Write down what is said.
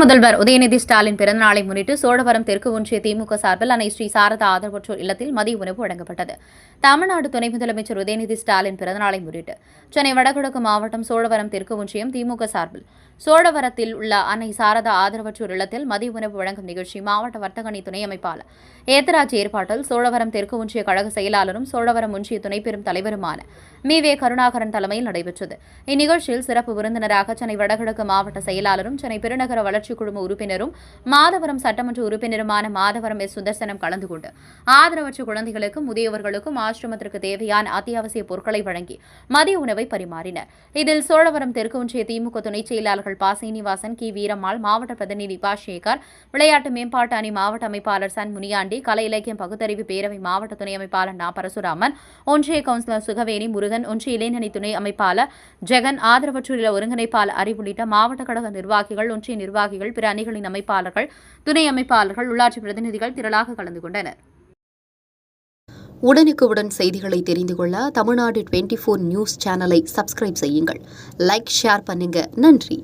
முதல்வர் உதயநிதி ஸ்டாலின் பிறந்தநாளை முன்னிட்டு சோழவரம் தெற்கு ஒன்றிய திமுக சார்பில் அன்னை ஸ்ரீ சாரதா ஆதரவற்றோர் இல்லத்தில் மதிய உணவு வழங்கப்பட்டது. தமிழ்நாடு துணை முதலமைச்சர் உதயநிதி ஸ்டாலின் பிறந்தநாளை முன்னிட்டு சென்னை வடகிழக்கு மாவட்டம் சோழவரம் தெற்கு ஒன்றியம் திமுக சார்பில் சோழவரத்தில் உள்ள அன்னை சாரதா ஆதரவற்றோர் இல்லத்தில் மதிய உணவு வழங்கும் நிகழ்ச்சி மாவட்ட வர்த்தகணி துணை அமைப்பாளர் ஏத்தராஜ் ஏற்பாட்டில் சோழவரம் தெற்கு ஒன்றிய கழக செயலாளரும் சோழவரம் ஒன்றிய துணை பெரும் தலைவருமான மி வே கருணாகரன் தலைமையில் நடைபெற்றது. இந்நிகழ்ச்சியில் சிறப்பு விருந்தினராக சென்னை வடகிழக்கு மாவட்ட செயலாளரும் சென்னை பெருநகர வளர்ச்சி குழும உறுப்பினரும் மாதவரம் சட்டமன்ற உறுப்பினருமான மாதவரம் எஸ். சுதர்சனம் கலந்து கொண்டு ஆதரவற்ற குழந்தைகளுக்கும் முதியவர்களுக்கும் ஆசிரமத்திற்கு தேவையான அத்தியாவசிய பொருட்களை வழங்கி மதிய உணவை பரிமாறினர். இதில் சோழவரம் தெற்கு ஒன்றிய திமுக துணைச் செயலாளர்கள் பா சீனிவாசன் கி. வீரம்மாள் மாவட்ட பிரதிநிதி பா சேகர் விளையாட்டு மேம்பாட்டு அணி மாவட்ட அமைப்பாளர் சன் முனியாண்டி கலை இலக்கியம் பகுத்தறிவு பேரவை மாவட்ட துணை அமைப்பாளர் நா. பரசுராமன் ஒன்றிய கவுன்சிலர் சுகவேணி முருகன் ஒன்றிய இளைஞரணி துணை அமைப்பாளர் ஜெகன் ஆதரவற்றுள்ள ஒருங்கிணைப்பாளர் அறி உள்ளிட்ட மாவட்ட கழக நிர்வாகிகள் ஒன்றிய நிர்வாகி நிர்வாகிகள் பிற அணிகளின் அமைப்பாளர்கள் துணை அமைப்பாளர்கள் உள்ளாட்சி பிரதிநிதிகள் திரளாக கலந்து கொண்டனர். உடனுக்குடன் செய்திகளை தெரிந்து கொள்ள தமிழ்நாடு டுவெண்ட்டி ஃபோர் நியூஸ் சேனலை சப்ஸ்கிரைப் செய்யுங்கள். லைக் ஷேர் பண்ணுங்க. நன்றி.